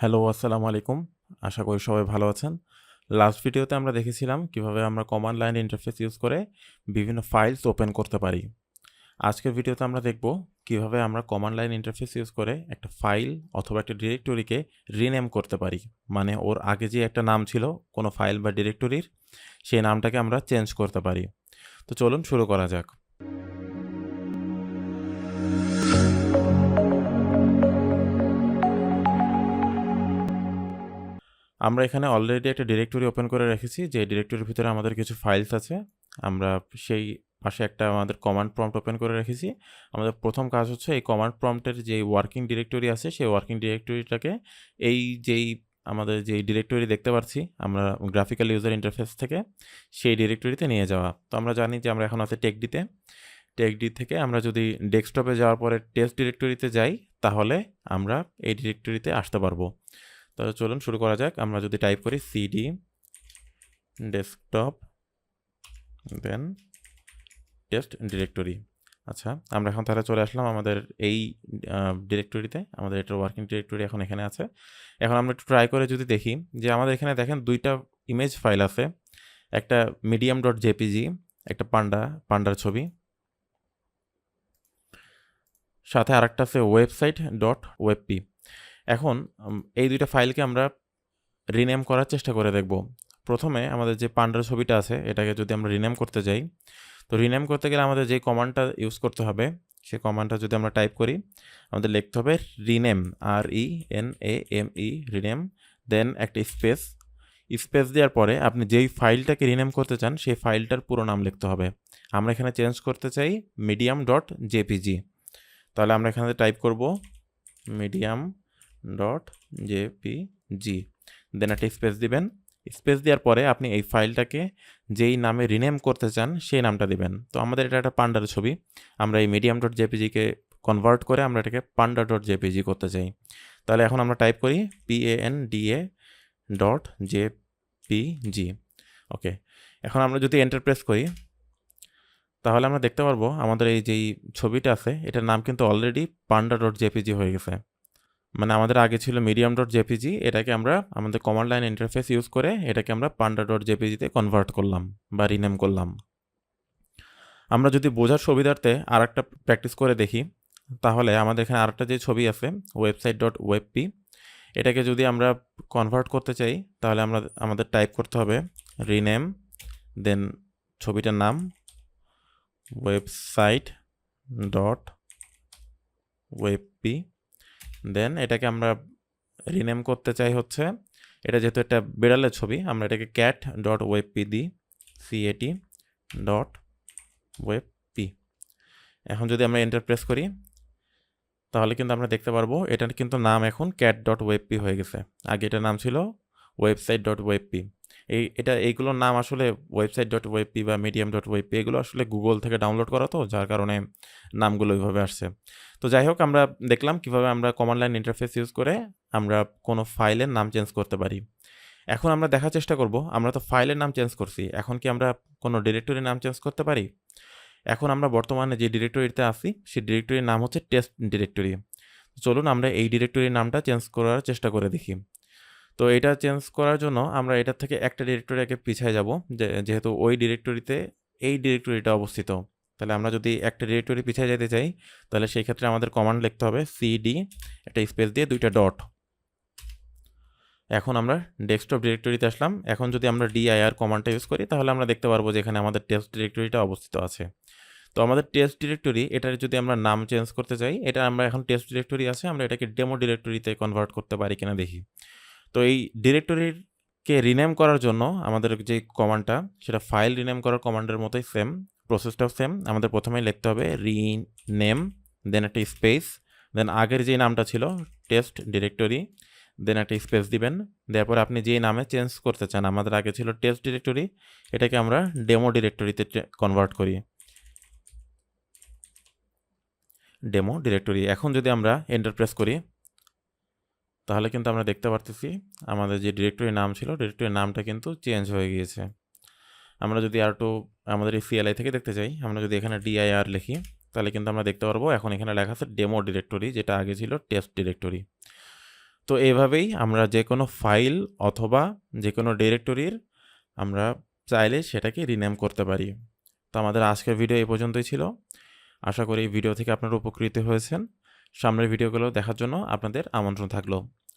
Hello, আসসালামু আলাইকুম। আশা করি সবাই ভালো আছেন। লাস্ট ভিডিওতে আমরা দেখেছিলাম কীভাবে আমরা কমান্ড লাইন ইন্টারফেস ইউজ করে বিভিন্ন ফাইলস ওপেন করতে পারি। আজকের ভিডিওতে আমরা দেখব কীভাবে আমরা কমান্ড লাইন ইন্টারফেস ইউজ করে একটা ফাইল অথবা একটা ডিরেক্টরিকে রিনেম করতে পারি। মানে ওর আগে যে একটা নাম ছিল, কোনো ফাইল বা ডিরেক্টরির সেই নামটাকে আমরা চেঞ্জ করতে পারি। তো চলুন শুরু করা যাক। আমরা এখানে অলরেডি একটা ডিরেক্টরি ওপেন করে রেখেছি, যে ডিরেক্টরির ভিতরে আমাদের কিছু ফাইলস আছে। আমরা সেই পাশে একটা আমাদের কমান্ড প্রম্পট ওপেন করে রেখেছি। আমাদের প্রথম কাজ হচ্ছে এই কমান্ড প্রম্পটের যে ওয়ার্কিং ডিরেক্টরি আছে, সেই ওয়ার্কিং ডিরেক্টরিটাকে এই যেই আমাদের যেই ডিরেক্টরি দেখতে পাচ্ছি, আমরা গ্রাফিক্যাল ইউজার ইন্টারফেস থেকে সেই ডিরেক্টরিতে নিয়ে যাওয়া। তো আমরা জানি যে আমরা এখন আছে টেকডিতে টেকডি থেকে আমরা যদি ডেস্কটপে যাওয়ার পরে টেস্ট ডিরেক্টরিতে যাই, তাহলে আমরা এই ডিরেক্টরিতে আসতে পারব। তাহলে চলুন শুরু করা যাক। আমরা যদি টাইপ করি CD desktop then test directory আচ্ছা আমরা এখন তাহলে চলে আসলাম আমাদের এই ডিরেক্টরিতে আমাদের এটা ওয়ার্কিং ডিরেক্টরি এখন এখানে আছে। এখন আমরা একটু ট্রাই করে যদি দেখি যে আমাদের এখানে দেখেন দুইটা ইমেজ ফাইল আছে। একটা মিডিয়াম ডট জেপিজি একটা পান্ডা পান্ডার ছবি। সাথে আরেকটা আছে ওয়েবসাইট ডট ওয়েবপি এখন এই দুইটা ফাইলকে আমরা রিনেম করার চেষ্টা করে দেখব। প্রথমে আমাদের যে পান্ডার ছবিটা আছে, এটাকে যদি আমরা রিনেম করতে যাই, তো রিনেম করতে গেলে আমাদের যে কমান্ডটা ইউজ করতে হবে, সে কমান্ডটা যদি আমরা টাইপ করি, আমাদের লিখতে হবে rename R E N A M E rename then একটা স্পেস স্পেস দেওয়ার পরে আপনি যেই ফাইলটাকে রিনেম করতে চান, সেই ফাইলটার পুরো নাম লিখতে হবে। আমরা এখানে চেঞ্জ করতে চাই মিডিয়াম ডট জেপিজি তাহলে আমরা এখানে টাইপ করব মিডিয়াম ডট জেপিজি দেন একটা স্পেস দিবেন। স্পেস দেওয়ার পরে আপনি এই ফাইলটাকে যেই নামে রিনেম করতে চান, সেই নামটা দিবেন। তো আমাদের এটা একটা পান্ডার ছবি। আমরা এই মিডিয়াম ডট জেপিজিকে কনভার্ট করে আমরা এটাকে পান্ডা ডট জেপিজি করতে চাই। তাহলে এখন আমরা টাইপ করি P A N D A dot JPG okay এখন আমরা যদি এন্টার প্রেস করি, তাহলে আমরা দেখতে পারব আমাদের এই যেই ছবিটা আছে, এটার নাম কিন্তু অলরেডি পান্ডা ডট জেপিজি হয়ে গেছে। মানে আমাদের আগে ছিল মিডিয়াম ডট জেপিজি এটাকে আমরা আমাদের কমান্ড লাইন ইন্টারফেস ইউজ করে এটাকে আমরা পান্ডা ডট জেপিজিতে কনভার্ট করলাম বা রিনেম করলাম। আমরা যদি বোঝার সুবিধার্থে আর একটা প্র্যাকটিস করে দেখি, তাহলে আমাদের এখানে আরেকটা যে ছবি আছে ওয়েবসাইট ডট ওয়েবপি এটাকে যদি আমরা কনভার্ট করতে চাই, তাহলে আমরা, আমাদের টাইপ করতে হবে রিনেম দেন ছবিটার নাম ওয়েবসাইট ডট ওয়েবপি দেন এটাকে আমরা রিনেম করতে চাই হচ্ছে, এটা যেহেতু একটা বিড়ালের ছবি, আমরা এটাকে ক্যাট ডট ওয়েব পি দিই সিএটি ডট ওয়েব পি এখন যদি আমরা এন্টার প্রেস করি, তাহলে কিন্তু আমরা দেখতে পারব, এটার কিন্তু নাম এখন ক্যাট ডট ওয়েব পি হয়ে গেছে। আগে এটার নাম ছিল ওয়েবসাইট ডট ওয়েব পি এই, এটা, এইগুলোর নাম আসলে ওয়েবসাইট ডট ওয়েব পি বা মিডিয়াম ডট ওয়েব পি এগুলো আসলে গুগল থেকে ডাউনলোড করা তো, যার কারণে নামগুলো ওইভাবে আসছে। তো যাই হোক, আমরা দেখলাম কীভাবে আমরা কমান্ড লাইন ইন্টারফেস ইউজ করে আমরা কোনো ফাইলের নাম চেঞ্জ করতে পারি। এখন আমরা দেখার চেষ্টা করব, আমরা তো ফাইলের নাম চেঞ্জ করছি, এখন কি আমরা কোনো ডিরেক্টরির নাম চেঞ্জ করতে পারি? এখন আমরা বর্তমানে যে ডিরেক্টরিতে আছি, সেই ডিরেক্টরির নাম হচ্ছে টেস্ট ডিরেক্টরি চলুন আমরা এই ডিরেক্টরির নামটা চেঞ্জ করার চেষ্টা করে দেখি। তো এটা চেঞ্জ করার জন্য আমরা এটার থেকে একটা ডিরেক্টরি আগে পিছিয়ে যাব যেহেতু ওই ডিরেক্টরিতে এই ডিরেক্টরিটা অবস্থিত। তাহলে আমরা যদি একটা ডিরেক্টরি পিছিয়ে যেতে চাই, তাহলে সেই ক্ষেত্রে আমাদের কমান্ড লিখতে হবে সিডি একটা স্পেস দিয়ে দুইটা ডট এখন আমরা ডেস্কটপ ডিরেক্টরিতে আসলাম। এখন যদি আমরা ডিআইআর কমান্ডটা ইউজ করি, তাহলে আমরা দেখতে পারব যে এখানে আমাদের টেস্ট ডিরেক্টরিটা অবস্থিত আছে। তো আমাদের টেস্ট ডিরেক্টরি এটার যদি আমরা নাম চেঞ্জ করতে চাই, এটা আমরা এখন টেস্ট ডিরেক্টরি আছে, আমরা এটাকে ডেমো ডিরেক্টরিতে কনভার্ট করতে পারি কিনা দেখি। তো এই ডিরেক্টরিকে রিনেম করার জন্য আমাদের যে কমান্ডটা সেটা ফাইল রিনেম করার কমান্ডের মতোই সেম প্রসেসটাও সেম আমাদের প্রথমেই লিখতে হবে রিনেম দেন একটা স্পেস দেন আগের যে নামটা ছিল টেস্ট ডিরেক্টরি দেন একটা স্পেস দিবেন। দেওয়ার পর আপনি যে নামে চেঞ্জ করতে চান, আমাদের আগে ছিল টেস্ট ডিরেক্টরি এটাকে আমরা ডেমো ডিরেক্টরিতে কনভার্ট করি। ডেমো ডিরেক্টরি এখন যদি আমরা এন্টারপ্রেস করি তাহলে কিন্তু আমরা দেখতে পারতেছি আমাদের যে ডিরেক্টরির নাম ছিল, ডিরেক্টরির নামটা কিন্তু চেঞ্জ হয়ে গিয়েছে। আমরা যদি আর একটু আমাদের এই সিএলআই থেকে দেখতে চাই আমরা যদি এখানে ডিআইআর লিখি, তাহলে কিন্তু আমরা দেখতে পারব এখন এখানে লেখা আছে ডেমো ডিরেক্টরি যেটা আগে ছিল টেস্ট ডিরেক্টরি তো এভাবেই আমরা যে কোনো ফাইল অথবা যে কোনো ডিরেক্টরির আমরা চাইলে সেটাকে রিনেম করতে পারি। তো আমাদের আজকের ভিডিও এই পর্যন্তই ছিল। আশা করি এই ভিডিও থেকে আপনারা উপকৃত হয়েছেন। সামনের ভিডিওগুলো দেখার জন্য আপনাদের আমন্ত্রণ থাকল।